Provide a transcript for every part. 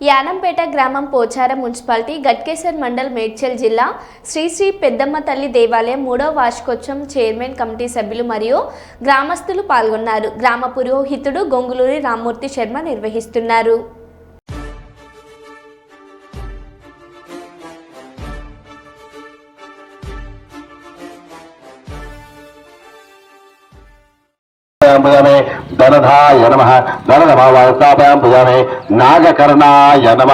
యానంపేట గ్రామం పోచారం మున్సిపాలిటీ గట్కేసర్ మండల్ మేడ్చల్ జిల్లా శ్రీ శ్రీ పెద్దమ్మ తల్లి దేవాలయం మూడవ వార్షికోత్సవం చైర్మన్ కమిటీ సభ్యులు మరియు గ్రామస్తులు పాల్గొన్నారు. గ్రామ పురోహితుడు గొంగులూరి రామ్మూర్తి శర్మ నిర్వహిస్తున్నారు. वरदाय नम। वरदमावाय स्थापयाम पूजामे। नागकर्णाय नम।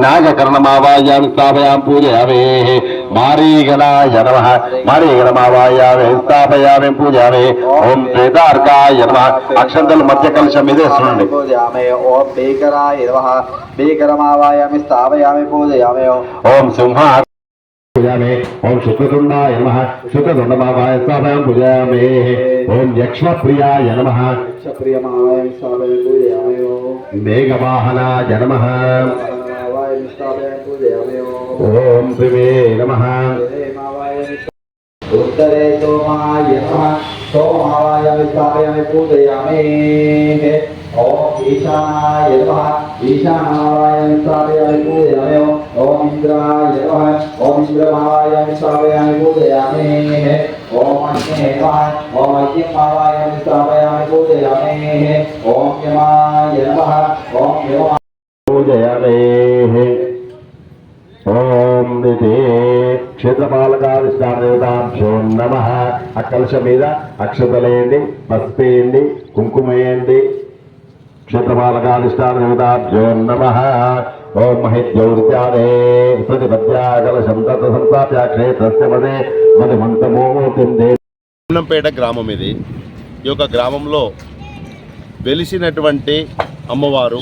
नागकर्णमावायां स्थापयां पूजयामे। मारीगणाय नम। मारीगणमावायामे स्थापयामे पूजयामे। ओम प्रेतार्काय नम। अक्षंदल मध्य कलशम इदे सुनंडि पूजयामे। ओम बेकराय नम। बेकरमावायामि स्थापयामि पूजयामे। ओम सिंहा पूजामे ओम शुक्रतुंडा नम। शुक्रतुंडमावाय स्थापयाम पूजयामे। ओम यक्ष्मप्रियाय नम। क्षप्रियमाय विष्टापय पूजयामयो मेघवाहना जनमः। ॐ त्रिवे नमः। उत्तरे सोमाय नमः। सोमावाय विष्टापयामि पूजयामेः ॐ ईशानाय नमः। ईशानाय विष्टापयामि पूजयामयो ॐ इन्द्राय नमः। ॐ इन्द्रमाय विष्टापयामि पूजयामेः నమః ఓం ఇంద్రమావాయామి స్థాపయామి పూజయామి ఓం అగ్నే నమః ఓం నమ ఆ కలుష మీద అక్షతలేయండి పసుపేయండి కుంకుమేయండి క్షేత్రపాలకాధిష్టానదేవతాభ్యో నమ ఓం అన్నంపేట గ్రామం ఇది. ఈ యొక్క గ్రామంలో వెలిసినటువంటి అమ్మవారు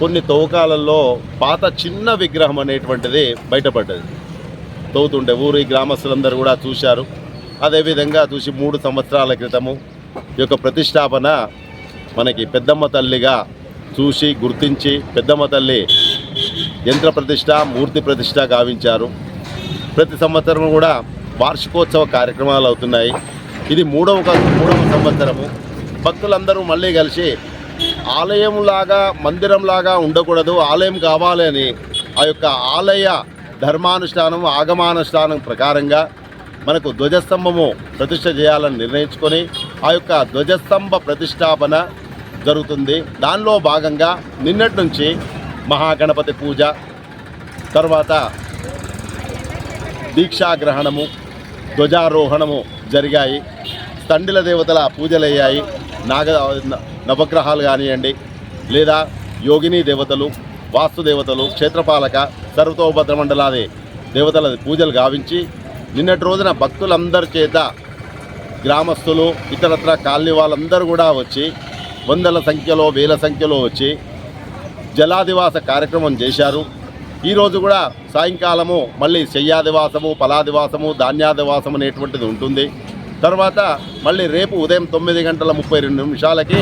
కొన్ని తవ్వకాలలో పాత చిన్న విగ్రహం అనేటువంటిది బయటపడ్డది. తవ్వుతుంటే ఊరి గ్రామస్తులందరూ కూడా చూశారు. అదేవిధంగా చూసి మూడు సంవత్సరాల క్రితము ఈ యొక్క ప్రతిష్టాపన మనకి పెద్దమ్మ తల్లిగా చూసి గుర్తించి పెద్దమ్మ తల్లి యంత్ర ప్రతిష్ట మూర్తి ప్రతిష్ట గావించారు. ప్రతి సంవత్సరం కూడా వార్షికోత్సవ కార్యక్రమాలు అవుతున్నాయి. ఇది మూడవ మూడవ సంవత్సరము. భక్తులందరూ మళ్ళీ కలిసి ఆలయంలాగా మందిరంలాగా ఉండకూడదు. ఆలయం కావాలి అని ఆ యొక్క ఆలయ ధర్మానుష్ఠానం ఆగమానుష్ఠానం ప్రకారంగా మనకు ధ్వజస్తంభము ప్రతిష్ట చేయాలని నిర్ణయించుకొని ఆ యొక్క ధ్వజస్తంభ ప్రతిష్టాపన జరుగుతుంది. దానిలో భాగంగా నిన్నటి నుంచి మహాగణపతి పూజ తర్వాత దీక్షాగ్రహణము ధ్వజారోహణము జరిగాయి. తండ్రిల దేవతల పూజలయ్యాయి నాగ నవగ్రహాలు కానివ్వండి లేదా యోగిని దేవతలు వాస్తు దేవతలు క్షేత్రపాలక సర్వతోభద్ర మండలాది దేవతల పూజలు గావించి నిన్నటి రోజున భక్తులందరి చేత గ్రామస్తులు ఇతరత్ర కాలనీ వాళ్ళందరూ కూడా వచ్చి వందల సంఖ్యలో వేల సంఖ్యలో వచ్చి జలాదివాస కార్యక్రమం చేశారు. ఈరోజు కూడా సాయంకాలము మళ్ళీ శయ్యాదివాసము పలాదివాసము ధాన్యాదివాసం అనేటువంటిది ఉంటుంది. తర్వాత మళ్ళీ రేపు ఉదయం తొమ్మిది గంటల ముప్పై రెండు నిమిషాలకి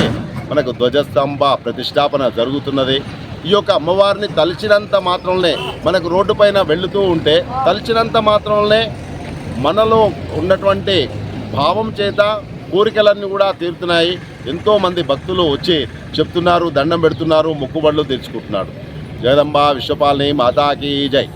మనకు ధ్వజస్తంభ ప్రతిష్టాపన జరుగుతున్నది. ఈ యొక్క అమ్మవారిని తలిచినంత మాత్రంలో మనకు రోడ్డు పైన వెళుతూ ఉంటే తలిచినంత మాత్రంలో మనలో ఉన్నటువంటి భావం చేత కోరికలన్నీ కూడా తీరుతున్నాయి. ఎంతోమంది భక్తులు వచ్చి చెప్తున్నారు దండం పెడుతున్నారు మొక్కుబడులు తెచ్చుకుంటున్నారు. జగదంబ విశ్వపాలని మాతాకి జై.